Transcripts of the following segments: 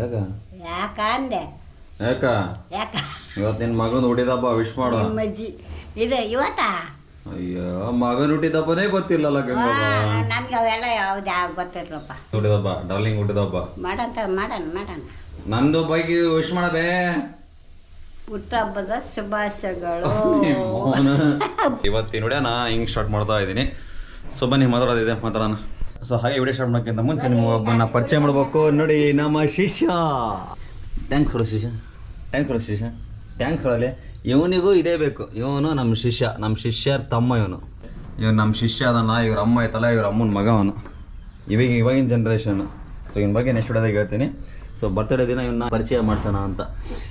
ಯಾಕ? ಯಾಕ ಅಂದೆ? ಯಾಕ? ಯಾಕ? ಇವತ್ತು ನಿನ್ನ ಮಗನ ಹುಟ್ಟಿದಬ್ಬ ವಿಶ್ ಮಾಡು. ನಿಮ್ಮಜ್ಜಿ ಇದು ಇವತ್ತಾ? ಅಯ್ಯೋ ಮಗನ ಹುಟ್ಟಿದಪ್ಪನೇ ಗೊತ್ತಿಲ್ಲಲ್ಲ ಗಂಗವ್ವ ನಮ್ಗೆ ಅವೆಲ್ಲ ಯಾವ್ದು ಯಾವ ಗೊತ್ತಿರಪ್ಪ ಹುಟ್ಟಿದಬ್ಬ ಡಾರ್ಲಿಂಗ್ ಹುಟ್ಟಿದಬ್ಬ ಮಾಡಂತ ಮಾಡಣ ಮಾಡಣ ನಂದು ಬಗ್ಗೆ ವಿಶ್ ಮಾಡಬೇ. ಹುಟ್ಟಹಬ್ಬದ ಶುಭಾಶಯಗಳು. ಇವತ್ತಿನ ಹಿಂಗ್ ನಾ ಹಿಂಗೆ ಸ್ಟಾರ್ಟ್ ಮಾಡ್ತಾ ಇದ್ದೀನಿ. ಸೊ ಬನ್ನಿ ಮಾತಾಡೋದಿದೆ ಮಾತಾಡೋಣ. ಸೊ ಹಾಗೆ ವಿಡಿಯೋ ಸ್ಟಾರ್ಟ್ ಮಾಡೋಕ್ಕಿಂತ ಮುಂಚೆ ನಿಮ್ಗೆ ಒಬ್ಬನ ಪರಿಚಯ ಮಾಡಬೇಕು. ನೋಡಿ, ನಮ್ಮ ಶಿಷ್ಯ. ಥ್ಯಾಂಕ್ಸ್ ಕೊಡು ಶಿಷ್ಯ. ಥ್ಯಾಂಕ್ಸ್ ಕೊಡು ಶಿಷ್ಯ. ಥ್ಯಾಂಕ್ಸ್ ಕೊಡಲಿ. ಇವನಿಗೂ ಇದೇ ಬೇಕು. ಇವನು ನಮ್ಮ ಶಿಷ್ಯ. ನಮ್ಮ ಶಿಷ್ಯರ ತಮ್ಮ ಇವನು. ಇವನು ನಮ್ಮ ಶಿಷ್ಯ ಅದನ್ನ, ಇವ್ರ ಅಮ್ಮ ಐತಲ್ಲ, ಇವ್ರ ಅಮ್ಮನ ಮಗ ಅವನು. ಇವಾಗ, ಇವಾಗಿನ ಜನ್ರೇಷನ್ ಸೊ ಇವನ ಬಗ್ಗೆ ನೆಕ್ಸ್ಟ್ ವಿಡಿಯೋದಾಗ ಹೇಳ್ತೀನಿ. ಸೊ ಬರ್ತಡೇ ದಿನ ಇವನ್ನ ಪರಿಚಯ ಮಾಡ್ಸೋಣ ಅಂತ.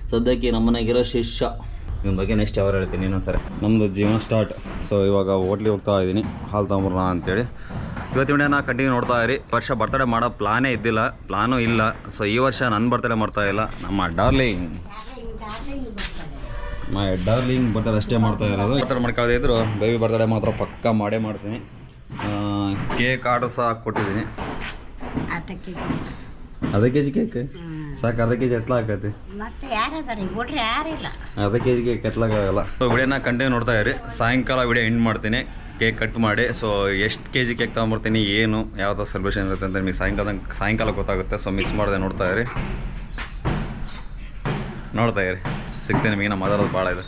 ಸದ್ಯಕ್ಕೆ ನಮ್ಮನೆಗಿರೋ ಶಿಷ್ಯ. ಇವನ ಬಗ್ಗೆ ನೆಕ್ಸ್ಟ್ ಯಾವಾಗ ಹೇಳ್ತೀನಿ ಇನ್ನೊಂದ್ಸರಿ. ನಮ್ಮದು ಜೀವನ ಸ್ಟಾರ್ಟ್ ಸೊ ಇವಾಗ ಹೋಟ್ಲಿಗೆ ಹೋಗ್ತಾ ಇದ್ದೀನಿ. ಹಾಲು ತೊಗೊಂಬರೋಣ ಅಂತೇಳಿ. ಇವತ್ತಿನ ವಿಡಿಯೋನ ಕಂಟಿನ್ಯೂ ನೋಡ್ತಾ ಇರಿ. ವರ್ಷ ಬರ್ತಡೇ ಮಾಡೋ ಪ್ಲಾನೇ ಇದ್ದಿಲ್ಲ. ಪ್ಲಾನು ಇಲ್ಲ. ಸೊ ಈ ವರ್ಷ ನನ್ನ ಬರ್ತಡೇ ಮಾಡ್ತಾ ಇಲ್ಲ. ನಮ್ಮ ಡಾರ್ಲಿಂಗ್ ಮೈ ಡಾರ್ಲಿಂಗ್ ಬರ್ತಡೇ ಅಷ್ಟೇ ಮಾಡ್ತಾ ಇರೋದು. ಬರ್ತಡೇ ಮಾಡ್ಕೊಳ್ಳೋದೇ ಇದ್ರು. ಬೇಬಿ ಬರ್ತಡೇ ಮಾತ್ರ ಪಕ್ಕ ಮಾಡೇ ಮಾಡ್ತೀನಿ. ಕೇಕ್ ಆರ್ಡರ್ ಸಹ ಕೊಟ್ಟಿದ್ದೀನಿ. ಅರ್ಧ ಕೆ ಜಿ ಕೇಕ್ ಸಾಕು ಅರ್ಧ ಕೆ ಜಿ ಎತ್ತಲ ಆಗತ್ತೆ ಅರ್ಧ ಕೆ ಜಿಗೆ ಕೆತ್ಲಾಗಲ್ಲ ಸೊ ವಿಡಿಯೋನ ಕಂಟಿನ್ಯೂ ನೋಡ್ತಾ ಇರಿ. ಸಾಯಂಕಾಲ ವಿಡಿಯೋ ಎಂಡ್ ಮಾಡ್ತೀನಿ. ಕೇಕ್ ಕಟ್ ಮಾಡಿ. ಸೊ ಎಷ್ಟು ಕೆ ಜಿ ಕೇಕ್ ತೊಗೊಂಬರ್ತೀನಿ ಏನು ಯಾವ್ದು ಸೆಲೆಬ್ರೇಷನ್ ಇರುತ್ತೆ ಅಂತ ನಿಮಗೆ ಸಾಯಂಕಾಲ ಸಾಯಂಕಾಲ ಗೊತ್ತಾಗುತ್ತೆ. ಸೊ ಮಿಸ್ ಮಾಡಿದೆ ನೋಡ್ತಾ ಇರಿ. ನೋಡ್ತಾ ಇರಿ. ಸಿಗ್ತೀನಿ ನಿಮಗೆ ನಮ್ಮ ಮಾತಾಡೋದು ಭಾಳ ಇದೆ.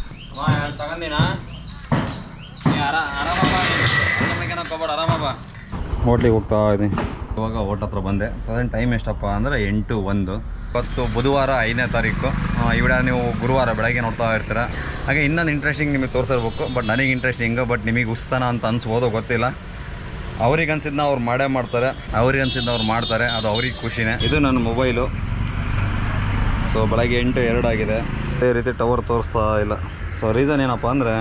ಹೋಟ್ಲಿಗೆ ಹೋಗ್ತಾ ಇದ್ದೀನಿ ಇವಾಗ ಹೋಟ್ಲ ಹತ್ರ ಬಂದೆ. ಪ್ರೆಸೆಂಟ್ ಟೈಮ್ ಎಷ್ಟಪ್ಪ ಅಂದರೆ ಎಂಟು ಒಂದು. ಇವತ್ತು ಬುಧವಾರ ಐದನೇ ತಾರೀಕು. ಈ ವಿಡಿಯೋ ನೀವು ಗುರುವಾರ ಬೆಳಗ್ಗೆ ನೋಡ್ತಾ ಇರ್ತೀರ. ಹಾಗೆ ಇನ್ನೊಂದು ಇಂಟ್ರೆಸ್ಟಿಂಗ್ ನಿಮಗೆ ತೋರಿಸಿರ್ಬೇಕು ಬಟ್ ನನಗೆ ಇಂಟ್ರೆಸ್ಟಿಂಗ್ ಬಟ್ ನಿಮಗೆ ಉಸ್ತಾನ ಅಂತ ಅನ್ಸ್ಬೋದು ಗೊತ್ತಿಲ್ಲ. ಅವ್ರಿಗೆ ಅನ್ಸಿದ್ನ ಅವ್ರು ಮಾಡೇ ಮಾಡ್ತಾರೆ, ಅವ್ರಿಗೆ ಅನ್ಸಿದ್ನ ಅವ್ರು ಮಾಡ್ತಾರೆ, ಅದು ಅವ್ರಿಗೆ ಖುಷಿನೇ. ಇದು ನನ್ನ ಮೊಬೈಲು ಸೊ ಬೆಳಗ್ಗೆ ಎಂಟು ಎರಡು ಆಗಿದೆ. ಅದೇ ರೀತಿ ಟವರ್ ತೋರಿಸ್ತಾ ಇಲ್ಲ. ಸೊ ರೀಸನ್ ಏನಪ್ಪ ಅಂದರೆ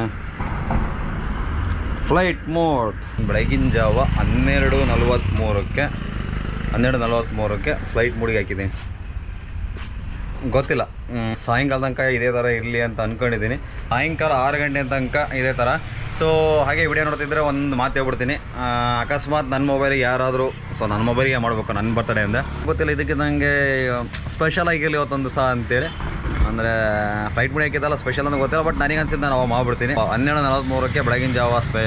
ಫ್ಲೈಟ್ ಮೋಡ್ ಬೆಳಗಿನ ಜಾವ ಹನ್ನೆರಡು ನಲ್ವತ್ತ್ಮೂರಕ್ಕೆ ಹನ್ನೆರಡು ನಲ್ವತ್ತ್ಮೂರಕ್ಕೆ ಫ್ಲೈಟ್ ಮೂಡಿಗೆ ಹಾಕಿದ್ದೀನಿ. ಗೊತ್ತಿಲ್ಲ. ಸಾಯಂಕಾಲ ತನಕ ಇದೇ ಥರ ಇರಲಿ ಅಂತ ಅಂದ್ಕೊಂಡಿದ್ದೀನಿ ಸಾಯಂಕಾಲ ಆರು ಗಂಟೆ ತನಕ ಇದೇ ಥರ ಸೊ ಹಾಗೆ ವಿಡಿಯೋ ನೋಡ್ತಿದ್ರೆ ಒಂದು ಮಾತು ಹೇಳ್ಬಿಡ್ತೀನಿ. ಅಕಸ್ಮಾತ್ ನನ್ನ ಮೊಬೈಲಿಗೆ ಯಾರಾದರೂ ಸೊ ನನ್ನ ಮೊಬೈಲಿಗೆ ಮಾಡಬೇಕು ನನ್ನ ಬರ್ತಡೇ ಅಂದೆ. ಗೊತ್ತಿಲ್ಲ, ಇದಕ್ಕೆ ನನಗೆ ಸ್ಪೆಷಲ್ ಆಗಿರಲಿ ಇವತ್ತೊಂದು ಸಹ ಅಂತೇಳಿ. ಅಂದರೆ ಫ್ಲೈಟ್ ಮುಡಿ ಸ್ಪೆಷಲ್ ಅಂತ ಗೊತ್ತಿಲ್ಲ ಬಟ್ ನನಗೆ ಅನ್ಸಿದ್ದು ನಾನು ಅವಾಗ ಮಾಡ್ಬಿಡ್ತೀನಿ. ಹನ್ನೆರಡು ನಲವತ್ತ್ಮೂರಕ್ಕೆ ಬೆಳಗಿನ ಜಾವ ಸ್ಪೆ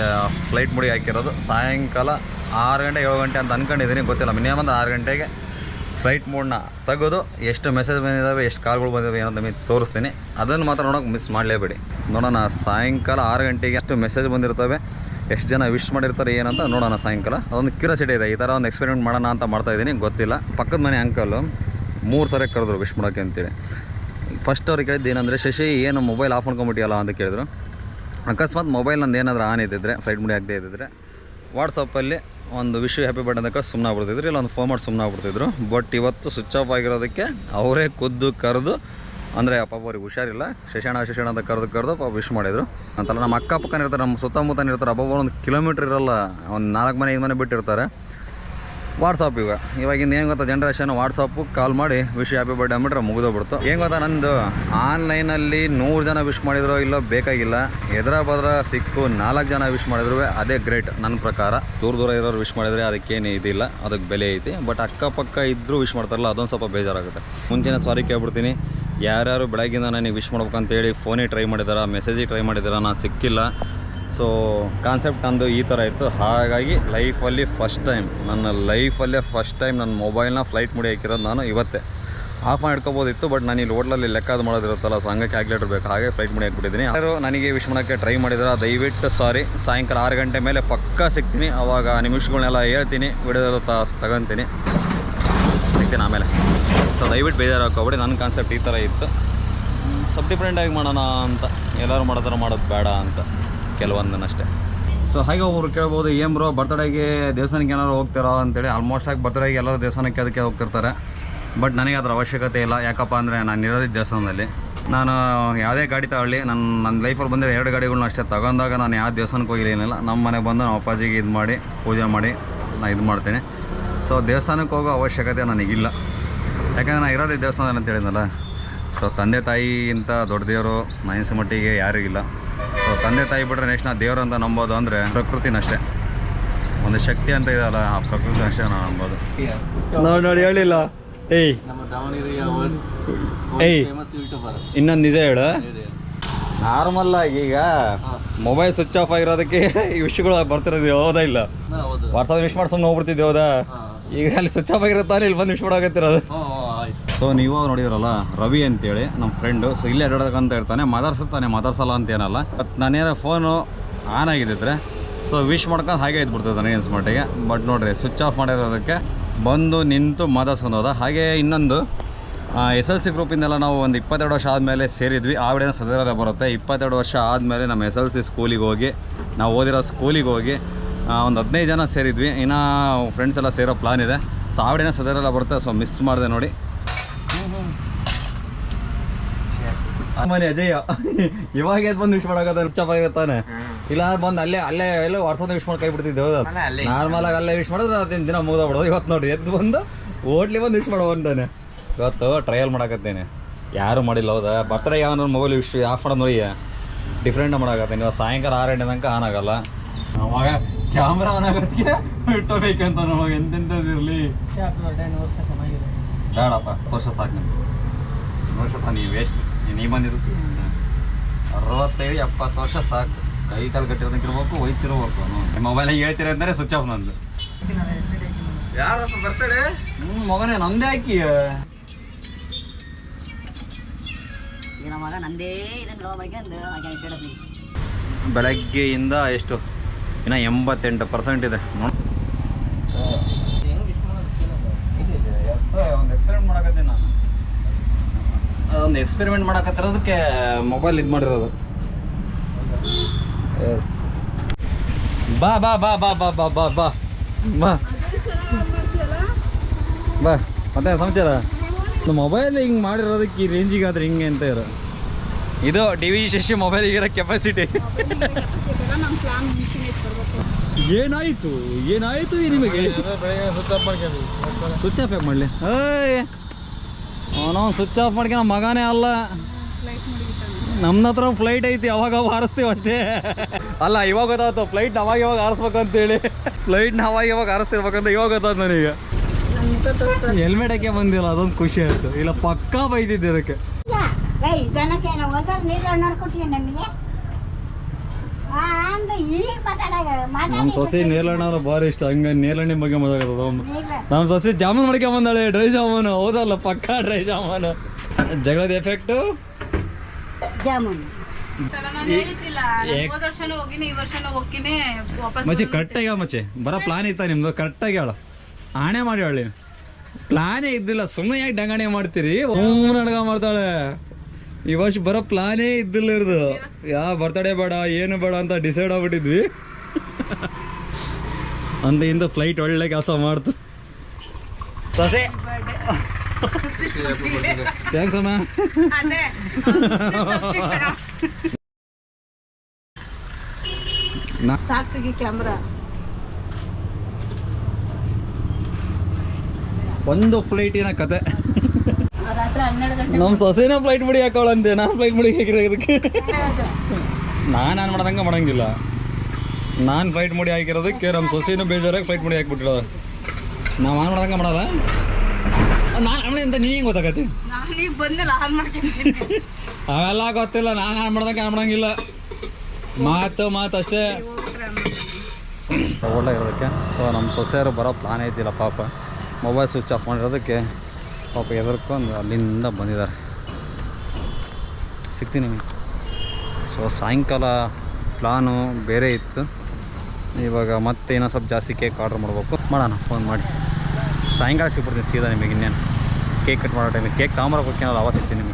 ಫ್ಲೈಟ್ ಮುಡಿ ಹಾಕಿರೋದು. ಸಾಯಂಕಾಲ ಆರು ಗಂಟೆ ಏಳು ಗಂಟೆ ಅಂತ ಅಂದ್ಕೊಂಡಿದ್ದೀನಿ ಗೊತ್ತಿಲ್ಲ. ಮಿನಿಮಮ್ ಒಂದು ಆರು ಗಂಟೆಗೆ. ಫ್ಲೈಟ್ ಮೋಡ್ನ ತೆಗೆದು, ಎಷ್ಟು ಮೆಸೇಜ್ ಬಂದಿದ್ದಾವೆ ಎಷ್ಟು ಕಾಲ್ಗಳು ಬಂದಿದ್ದಾವೆ ಏನೋ ನಿಮಗೆ ತೋರಿಸ್ತೀನಿ. ಅದನ್ನು ಮಾತ್ರ ನೋಡೋಕೆ ಮಿಸ್ ಮಾಡಲೇಬೇಡಿ. ನೋಡೋಣ, ಸಾಯಂಕಾಲ ಆರು ಗಂಟೆಗೆ ಎಷ್ಟು ಮೆಸೇಜ್ ಬಂದಿರ್ತವೆ, ಎಷ್ಟು ಜನ ವಿಶ್ ಮಾಡಿರ್ತಾರೆ, ಏನಂತ ನೋಡೋಣ ಸಾಯಂಕಾಲ. ಅದೊಂದು ಕ್ಯೂರಿಯಾಸಿಟಿ ಇದೆ, ಈ ಥರ ಒಂದು ಎಕ್ಸ್ಪೆರಿಮೆಂಟ್ ಮಾಡೋಣ ಅಂತ ಮಾಡ್ತಾ ಇದ್ದೀನಿ, ಗೊತ್ತಿಲ್ಲ. ಪಕ್ಕದ ಮನೆ ಅಂಕಲು ಮೂರು ಸರಿ ಕರೆದ್ರು ವಿಶ್ ಮಾಡೋಕ್ಕೆ ಅಂತೇಳಿ. ಫಸ್ಟ್ ಅವ್ರಿಗೆ ಕೇಳಿದ್ದು ಏನಂದರೆ, ಶಶಿ, ಏನು ಮೊಬೈಲ್ ಆಫ್ ಮಾಡ್ಕೊಂಬಿಟ್ಟಿಯಲ್ಲ ಅಂತ ಕೇಳಿದ್ರು. ಅಕಸ್ಮಾತ್ ಮೊಬೈಲ್ ನಂದು ಏನಾದರೂ ಆನ್ ಇದ್ದಿದ್ರೆ ಫ್ಲೈಟ್ ಮುಡಿ ಆಗದೆ ಇದ್ದಿದ್ರೆ ವಾಟ್ಸಪ್ಪಲ್ಲಿ ಒಂದು ವಿಶ್ವ ಹ್ಯಾಪಿ ಬರ್ಡ್ ಅಂತ ಸುಮ್ಮನೆ ಆಗ್ಬಿಡ್ತಿದ್ರು, ಇಲ್ಲ ಒಂದು ಫೋನ್ ಮಾಡಿ ಸುಮ್ಮನೆ ಆಗ್ಬಿಡ್ತಿದ್ರು. ಬಟ್ ಇವತ್ತು ಸ್ವಿಚ್ ಆಫ್ ಆಗಿರೋದಕ್ಕೆ ಅವರೇ ಖುದ್ದು ಕರೆದು, ಅಂದರೆ ಪಾಪ ಅವ್ರಿಗೆ ಹುಷಾರಿಲ್ಲ ಶಶಾಣ ಶಶಾಣ ಅಂತ ಕರೆದು ಕರೆದು ಪಾಪ ವಿಶ್ ಮಾಡಿದರು. ಅಂತಲ್ಲ ನಮ್ಮ ಅಕ್ಕಪಕ್ಕನ ಇರ್ತಾರೆ, ನಮ್ಮ ಸುತ್ತಮುತ್ತನ ಇರ್ತಾರೆ ಒಬ್ಬೊಬ್ಬರು ಒಂದು ಕಿಲೋಮೀಟ್ರ್ ಇರಲ್ಲ, ಒಂದು ನಾಲ್ಕು ಮನೆ, ಐದು ಮನೆ ಬಿಟ್ಟಿರ್ತಾರೆ. ವಾಟ್ಸಪ್ ಇವಾಗ ಇವಾಗಿಂದ ಏನು ಗೊತ್ತಾ ಜನ್ರೇಷನ್ ವಾಟ್ಸಪ್ಪು ಕಾಲ್ ಮಾಡಿ ವಿಶ್ ಹ್ಯಾಪಿ ಬರ್ಡೇ ಅಂದ್ಬಿಟ್ರೆ ಮುಗಿದೋಗ್ಬಿಡ್ತು. ಏನು ಗೊತ್ತಾ ನಂದು? ಆನ್ಲೈನಲ್ಲಿ ನೂರು ಜನ ವಿಶ್ ಮಾಡಿದ್ರು ಇಲ್ಲೋ ಬೇಕಾಗಿಲ್ಲ. ಎದ್ರ ಬದ್ರ ಸಿಕ್ಕು ನಾಲ್ಕು ಜನ ವಿಶ್ ಮಾಡಿದ್ರು ಅದೇ ಗ್ರೇಟ್ ನನ್ನ ಪ್ರಕಾರ. ದೂರ ದೂರ ಇರೋರು ವಿಶ್ ಮಾಡಿದರೆ ಅದಕ್ಕೇನು ಇದಿಲ್ಲ, ಅದಕ್ಕೆ ಬೆಲೆ ಐತಿ. ಬಟ್ ಅಕ್ಕಪಕ್ಕ ಇದ್ದರೂ ವಿಶ್ ಮಾಡ್ತಾರಲ್ಲ, ಅದೊಂದು ಸ್ವಲ್ಪ ಬೇಜಾರಾಗುತ್ತೆ. ಮುಂಚೆನೇ ಸಾರಿ ಕೇಳ್ಬಿಡ್ತೀನಿ. ಯಾರ್ಯಾರು ಬೆಳಗ್ಗಿಂದ ನನಗೆ ವಿಶ್ ಮಾಡ್ಬೇಕಂತೇಳಿ ಫೋನಿಗೆ ಟ್ರೈ ಮಾಡಿದಾರ ಮೆಸೇಜಿಗೆ ಟ್ರೈ ಮಾಡಿದಾರ ನಾನು ಸಿಕ್ಕಿಲ್ಲ. ಸೊ ಕಾನ್ಸೆಪ್ಟ್ ನಂದು ಈ ಥರ ಇತ್ತು. ಹಾಗಾಗಿ ಲೈಫಲ್ಲಿ ಫಸ್ಟ್ ಟೈಮ್ ನನ್ನ ಲೈಫಲ್ಲೇ ಫಸ್ಟ್ ಟೈಮ್ ನನ್ನ ಮೊಬೈಲ್ನ ಫ್ಲೈಟ್ ಮುಡಿ ಹಾಕಿರೋದು ನಾನು ಇವತ್ತೇ. ಆಫ್ ಮಾಡಿ ಇಟ್ಕೋಬೋದಿತ್ತು ಬಟ್ ನಾನು ಇಲ್ಲಿ ಹೋಟ್ಲಲ್ಲಿ ಲೆಕ್ಕ ಅದು ಮಾಡೋದಿರುತ್ತಲ್ಲ ಸೊ ಹಂಗೆ ಕ್ಯಾಲ್ಕುಲೇಟರ್ ಬೇಕು. ಹಾಗೆ ಫ್ಲೈಟ್ ಮುಡಿ ಹಾಕ್ಬಿಟ್ಟಿದ್ದೀನಿ. ಯಾರು ನನಗೆ ವಿಶ್ ಮಾಡೋಕ್ಕೆ ಟ್ರೈ ಮಾಡಿದ್ರೆ, ದಯವಿಟ್ಟು ಸಾರಿ ಸಾಯಂಕಾಲ ಆರು ಗಂಟೆ ಮೇಲೆ ಪಕ್ಕಾ ಸಿಗ್ತೀನಿ. ಅವಾಗ ನಿಮಿಷಗಳನ್ನೆಲ್ಲ ಹೇಳ್ತೀನಿ ವಿಡಿಯೋ ತ, ತಗೊತೀನಿ. ಸಿಗ್ತೀನಿ ಆಮೇಲೆ. ಸೊ ದಯವಿಟ್ಟು ಬೇಜಾರು ಹಾಕೋಬಿಡಿ ನನ್ನ ಕಾನ್ಸೆಪ್ಟ್ ಈ ಥರ ಇತ್ತು. ಸಬ್ ಡಿಫ್ರೆಂಟಾಗಿ ಮಾಡೋಣ ಅಂತ. ಎಲ್ಲರೂ ಮಾಡೋ ಮಾಡೋದು ಬೇಡ ಅಂತ. ಕೆಲವೊಂದನ್ನಷ್ಟೇ. ಸೊ ಹಾಗೆ ಒಬ್ಬರು ಕೇಳ್ಬೋದು ಏನು ಬ್ರೋ ಬರ್ತಡೇಗೆ ದೇವಸ್ಥಾನಕ್ಕೆ ಏನಾದ್ರು ಹೋಗ್ತಾರೋ? ಅಂತೇಳಿ. ಆಲ್ಮೋಸ್ಟ್ ಆಗಿ ಬರ್ತಡೇಗೆ ಎಲ್ಲರೂ ದೇವಸ್ಥಾನಕ್ಕೆ ಅದಕ್ಕೆ ಹೋಗ್ತಿರ್ತಾರೆ. ಬಟ್ ನನಗೆ ಅದರ ಅವಶ್ಯಕತೆ ಇಲ್ಲ. ಯಾಕಪ್ಪ ಅಂದರೆ ನಾನು ಇರೋದೇ ದೇವಸ್ಥಾನದಲ್ಲಿ. ನಾನು ಯಾವುದೇ ಗಾಡಿ ತಗೊಳ್ಳಿ. ನನ್ನ ನನ್ನ ಲೈಫಲ್ಲಿ ಬಂದಿರೋ ಎರಡು ಗಾಡಿಗಳನ್ನ ಅಷ್ಟೇ ತಗೊಂಡಾಗ ನಾನು ಯಾವ ದೇವಸ್ಥಾನಕ್ಕೆ ಹೋಗಿರಲಿಲ್ಲ. ನಮ್ಮ ಮನೆಗೆ ಬಂದು ನಮ್ಮ ಅಪ್ಪಾಜಿಗೆ ಇದು ಮಾಡಿ, ಪೂಜೆ ಮಾಡಿ ನಾನು ಇದು ಮಾಡ್ತೀನಿ. ಸೊ ದೇವಸ್ಥಾನಕ್ಕೆ ಹೋಗೋ ಅವಶ್ಯಕತೆ ನನಗಿಲ್ಲ ಯಾಕಂದ್ರೆ ನಾನು ಇರೋದೇ ದೇವಸ್ಥಾನ ಅಂತ ಹೇಳಿದ್ನಲ್ಲ ಸೊ ತಂದೆ ತಾಯಿಗಿಂತ ದೊಡ್ಡ ದೇವರು ಮನಸ್ಸು ಮಟ್ಟಿಗೆ ಯಾರೂ ಇಲ್ಲ. ತಂದೆ ತಾಯಿ ಬಿಟ್ರೆ ನೆಕ್ಸ್ಟ್ ನಾ ದೇವ್ರು ಅಂತ ನಂಬೋದು ಅಂದರೆ ಪ್ರಕೃತಿನಷ್ಟೇ. ಒಂದು ಶಕ್ತಿ ಅಂತ ಇದಲ್ಲ ಆ ಪ್ರಕೃತಿ ಅಷ್ಟೇ ನಾವು ನಂಬೋದು. ನೋಡಿ ನೋಡಿ ಹೇಳಿಲ್ಲ. ಏಯ್. ಏಯ್. ಫೇಮಸ್ ಯೂಟ್ಯೂಬರ್ ಇನ್ನೊಂದು ನಿಜ ಹೇಳು. ನಾರ್ಮಲ್ ಆಗಿ ಈಗ ಮೊಬೈಲ್ ಸ್ವಿಚ್ ಆಫ್ ಆಗಿರೋದಕ್ಕೆ ಈ ವಿಷಯಗಳು ಬರ್ತಿರೋದು ಹೌದಾ ಇಲ್ಲ. ಹೌದು. ವಾಟ್ಸಪ್ ವಿಶ್ ಮಾಡಿ ಸುಮ್ಮನೆ ಹೋಗ್ಬಿಡ್ತಿದ್ದೆ ಹೌದಾ? ಈಗ ಅಲ್ಲಿ ಸ್ವಿಚ್ ಆಫ್ ಆಗಿರುತ್ತಾನೆ ಇಲ್ಲಿ ಬಂದು ವಿಶ್ ಮಾಡಾಕತ್ತಿರೋದು. ಸೊ ನೀವು ನೋಡಿದ್ರಲ್ಲ, ರವಿ ಅಂತೇಳಿ ನಮ್ಮ ಫ್ರೆಂಡು ಸೊ ಇಲ್ಲೇ ಅಡ್ಡಾಡಕಂತ ಇರ್ತಾನೆ. ಮಾತಾಡ್ಸುತ್ತಾನೆ ಮದರ್ಸಲ್ಲ ಅಂತ ಏನಲ್ಲ. ಬಟ್ ನಾನೇನೋ ಫೋನು ಆನ್ ಆಗಿದ್ದಿದ್ರೆ ಸೊ ವಿಶ್ ಮಾಡ್ಕೊಂಡು ಹಾಗೆ ಇದ್ಬಿಡ್ತದೆ ನನಗೆ ಅನ್ಸ್ಮಟ್ಟಿಗೆ ಬಟ್ ನೋಡಿರಿ ಸ್ವಿಚ್ ಆಫ್ ಮಾಡಿರೋದಕ್ಕೆ ಬಂದು ನಿಂತು ಮದರ್ಸ್ಕೊಂಡು ಹೋದ. ಹಾಗೆ ಇನ್ನೊಂದು ಎಸ್ ಎಲ್ ಸಿ ಗ್ರೂಪಿಂದೆಲ್ಲ ನಾವು ಒಂದು ಇಪ್ಪತ್ತೆರಡು ವರ್ಷ ಆದಮೇಲೆ ಸೇರಿದ್ವಿ. ಆ ವಿಡಿಯೋ ಸದರ ಬರುತ್ತೆ. ಇಪ್ಪತ್ತೆರಡು ವರ್ಷ ಆದಮೇಲೆ ನಮ್ಮ ಎಸ್ ಎಲ್ ಸಿ ಸ್ಕೂಲಿಗೆ ಹೋಗಿ, ನಾವು ಓದಿರೋ ಸ್ಕೂಲಿಗೆ ಹೋಗಿ ಒಂದು ಹದಿನೈದು ಜನ ಸೇರಿದ್ವಿ. ಇನ್ನೂ ಫ್ರೆಂಡ್ಸ್ ಎಲ್ಲ ಸೇರೋ ಪ್ಲಾನ್ ಇದೆ. ಸೊ ಆ ವಿಡಿಯೋನ ಸದರಲ್ಲ ಬರುತ್ತೆ. ಸೊ ಮಿಸ್ ಮಾಡಿದೆ ನೋಡಿ. ಮನೆ ಅಜಯ್ಯ ಇವಾಗ ಎದ್ದು ಬಂದು ವಿಶ್ ಮಾಡಕತ್ತ ಚಪ್ ಆಗಿರ್ತಾನೆ ಇಲ್ಲ ಬಂದು ಅಲ್ಲೇ ಅಲ್ಲೇ ಎಲ್ಲ ವಾಟ್ಸಪ್ ವಿಶ್ ಮಾಡಿ ಕೈ ಬಿಡ್ತಿದ್ದೆ ಹೌದಾ. ನಾರ್ಮಲ್ ಆಗಿ ಅಲ್ಲೇ ವಿಶ್ ಮಾಡಿದ್ರೆ ಅದೇ ದಿನ ಮುಗ್ದೋಗ್ಬಿಡೋದು. ಇವತ್ತು ನೋಡಿ ಎದ್ದು ಬಂದು ಓಡ್ಲಿ ಬಂದು ವಿಶ್ ಮಾಡೋ ಅಂತಾನೆ ಇವತ್ತು ಟ್ರಯಲ್ ಮಾಡಕತ್ತೇನೆ. ಯಾರು ಮಾಡಿಲ್ಲ ಹೌದಾ? ಬರ್ತಡೇ ಯಾವ ಮೊಬೈಲ್ ವಿಶ್ ಆಫ್ ಮಾಡೋದು ನೋಡಿ ಡಿಫ್ರೆಂಟ್ ಮಾಡಕತ್ತೇನೆ. ಇವತ್ತು ಸಾಯಂಕಾಲ ಆರು ಗಂಟೆ ತನಕ ಆನ್ ಆಗಲ್ಲ. ಅವಾಗ ಕ್ಯಾಮ್ರಾ ಆನ್ ಆಗೋದಕ್ಕೆ ಇಟ್ಟಬೇಕಂತ ನಮಗೆ ಎಂತೆಂಥದ್ದಿರಲಿ ಬೇಡಪ್ಪ ವರ್ಷ ಸಾಕು ನಿಮ್ಗೆ. ವರ್ಷ ನೀವು ವೇಸ್ಟ್ ನೀ ಬಂದಿದ್ದು ಅರವತ್ತೈದು ಎಪ್ಪತ್ತು ವರ್ಷ ಸಾಕು. ಕೈ ಕಾಲು ಕಟ್ಟಿರೋದಕ್ಕಿರ್ಬೇಕು ಒಯ್ತಿರ್ಬೇಕು ನಿಮ್ಮ ಮೊಬೈಲ್ ಹೇಳ್ತೀರ ಅಂದರೆ ಸ್ವಿಚ್ ಆಫ್ ನಂದು. ಯಾರಪ್ಪ ಬರ್ತಡೆ ಹ್ಞೂ ಮಗನೇ ನಂದೇ ಹಾಕಿ ಮಗ ನಂದೇ ಇದನ್ನ ಬೆಳಗ್ಗೆಯಿಂದ ಎಷ್ಟು? ಇನ್ನು ಎಂಬತ್ತೆಂಟು ಪರ್ಸೆಂಟ್ ಇದೆ. ನೋಡಿ ಒಂದು ಎಕ್ಸ್ಪೆರಿಮೆಂಟ್ ಮಾಡಕತ್ತೀನಿ ನಾನು ಅದೊಂದು ಎಕ್ಸ್ಪೆರಿಮೆಂಟ್ ಮಾಡಕತ್ತಿರೋದಕ್ಕೆ ಮೊಬೈಲ್ ಇದು ಮಾಡಿರೋದು. ಎಸ್ ಬಾ ಬಾ ಬಾ ಬಾ ಬಾ ಬಾ ಬಾ ಬಾ. ಬಾ. ಬಾ. ಮತ್ತೆ ಸಮಾಚಾರ? ಮೊಬೈಲ್ ಹಿಂಗೆ ಮಾಡಿರೋದಕ್ಕೆ ಈ ರೇಂಜಿಗೆ ಆದ್ರೆ ಹಿಂಗೆ ಅಂತ ಇರೋ ಇದು ಡಿ ವಿ ಶಶಿ ಮೊಬೈಲಿಗೆ ಇರೋ ಕೆಪಾಸಿಟಿ ಏನಾಯಿತು? ಏನಾಯಿತು ನಿಮಗೆ? ಸ್ವಿಚ್ ಆಫ್ ಯಾಕೆ ಮಾಡಲಿ. ಏಯ್ ಅವನೋ ಸ್ವಿಚ್ ಆಫ್ ಮಾಡ್ಕೊಂಡು ಮಗನೇ ಅಲ್ಲ. ನಮ್ಮ ಹತ್ರ ಫ್ಲೈಟ್ ಐತಿ ಅವಾಗ ಹಾರಿಸ್ತೀವಿ ಅಷ್ಟೇ. ಅಲ್ಲ, ಇವಾಗ ಗೊತ್ತಾಯ್ತು ಫ್ಲೈಟ್ ಅವಾಗ ಇವಾಗ ಹಾರಿಸ್ಬೇಕು ಅಂತೇಳಿ ಫ್ಲೈಟ್ನ ಅವಾಗ ಇವಾಗ ಹಾರಿಸ್ತಿರ್ಬೇಕಂತ ಇವಾಗ ಗೊತ್ತಾಯ್ತು ನನಗೆ. ಹೆಲ್ಮೆಟ್ ಹಾಕಿ ಬಂದಿಲ್ಲ, ಅದೊಂದು ಖುಷಿ ಆಯ್ತು. ಇಲ್ಲ, ಪಕ್ಕಾ ಬೈದಿದ್ದೆ ಅದಕ್ಕೆ. ನಮ್ಮ ಸೊಸೆ ನೇಲಣ್ಣ ಅಂದ್ರೆ ಭಾರಿ ಇಷ್ಟ. ಹಂಗ ನೇಲಣ್ಣಿ ಬಗ್ಗೆ ಮಾತಾಡೋದು. ಮಾತಾಡ ನಮ್ಮ ಸೊಸೆ ಜಾಮೂನ್ ಮಾಡ್ಕೊಂಡ್ ಬಂದಾಳೆ ಡ್ರೈ ಜಾಮೂನು. ಹೌದಲ್ಲ ಪಕ್ಕಾ ಡ್ರೈ ಜಾಮೂನು. ಜಗಳದ ಎಫೆಕ್ಟು ಜಾಮೂನು. ಹೋದ ವರ್ಷನೂ ಹೋಗಿನಿ ಈ ವರ್ಷನೂ ಹೋಗಿನಿ ವಾಪಸ್ ಮಚ್ಚಿ ಕರೆಕ್ಟಾಗಿ ಹೇಳ ಮಚ್ಚಿ. ಬರೋ ಪ್ಲಾನ್ ಇತ್ತ ನಿಮ್ದು? ಕರೆಕ್ಟಾಗಿ ಹೇಳ. ಆಣೆ ಮಾಡಿ ಹೇಳಿ. ಪ್ಲಾನೇ ಇದ್ದಿಲ್ಲ ಸುಮ್ಮನೆ ಯಾಕೆ ಡಂಗಾಣೆ ಮಾಡ್ತೀರಿ? ಸುಮ್ಮನೆ ಅಡ್ಗ ಮಾಡ್ತಾಳೆ. ಈ ವರ್ಷ ಬರೋ ಪ್ಲಾನೇ ಇದ್ದಿಲ್ಲ ಇರ್ದು ಯಾ ಬರ್ತಡೇ ಬೇಡ ಏನು ಬೇಡ ಅಂತ ಡಿಸೈಡ್ ಆಗ್ಬಿಟ್ಟಿದ್ವಿ. ಅಂತ ಇಂದ ಫ್ಲೈಟ್ ಒಳ್ಳೆ ಕೆಲಸ ಮಾಡ್ತು. ಸೊಸೆ. ಥ್ಯಾಂಕ್ಸ್ ಅಮ್ಮ. ಒಂದು ಫ್ಲೈಟಿನ ಕತೆ. ನಮ್ಮ ಸೊಸೆನ ಫ್ಲೈಟ್ ಮುಡಿ ಹಾಕೋಳಂತೆ ನಾನು ಫ್ಲೈಟ್ ಮುಡಿ ಹಾಕಿರೋದಕ್ಕೆ ನಾನು ನಾನು ಮಾಡ್ದಂಗೆ ಮಾಡಂಗಿಲ್ಲ. ನಾನು ಫ್ಲೈಟ್ ಮುಡಿ ಹಾಕಿರೋದಕ್ಕೆ ನಮ್ಮ ಸೊಸೆನೂ ಬೇಜಾರಾಗಿ ಫ್ಲೈಟ್ ಮುಡಿ ಹಾಕ್ಬಿಟ್ಟಿರೋದು ನಾವು ಆನ್ ಮಾಡ್ದಂಗೆ ಮಾಡಲ್ಲ? ನಾನು ಅವಳೆ ಅಂತ ನೀ ಹೆಂಗೆ ಗೊತ್ತಾಗತ್ತೆ? ಅವೆಲ್ಲ ಗೊತ್ತಿಲ್ಲ. ನಾನು ಆನ್ ಮಾಡ್ದಂಗೆ ಆನ್ ಮಾಡಂಗಿಲ್ಲ. ಮಾತು ಮಾತು ಅಷ್ಟೇ. ಒಳ್ಳೆ ಇರೋದಕ್ಕೆ? ಸೊ ನಮ್ಮ ಸೊಸೆಯರು ಬರೋ ಪ್ಲಾನ್ ಐತಿಲ್ಲ ಪಾಪ. ಮೊಬೈಲ್ ಸ್ವಿಚ್ ಆಫ್ ಮಾಡಿರೋದಕ್ಕೆ. ಪಾಪ ಎದರ್ಕೊಂಡು ಅಲ್ಲಿಂದ ಬಂದಿದ್ದಾರೆ. ಸಿಗ್ತೀನಿ ಸೊ ಸಾಯಂಕಾಲ ಪ್ಲಾನು ಬೇರೆ ಇತ್ತು. ಇವಾಗ ಮತ್ತೆ ಏನೋ ಸ್ವಲ್ಪ ಜಾಸ್ತಿ ಕೇಕ್ ಆರ್ಡ್ರ್ ಮಾಡ್ಬೇಕು. ಮಾಡೋಣ ಫೋನ್ ಮಾಡಿ. ಸಾಯಂಕಾಲ ಸಿಗ್ಬಿಡ್ತೀನಿ ಸೀದಾ ನಿಮಗೆ ಇನ್ನೇನು. ಕೇಕ್ ಕಟ್ ಮಾಡೋ ಟೈಮಿಗೆ ಕೇಕ್ ತೊಗೊಂಬರಕ್ಕೆ ಹೋಗ್ತೀನಲ್ಲ ಅವಾಗ ಸಿಗ್ತೀನಿ.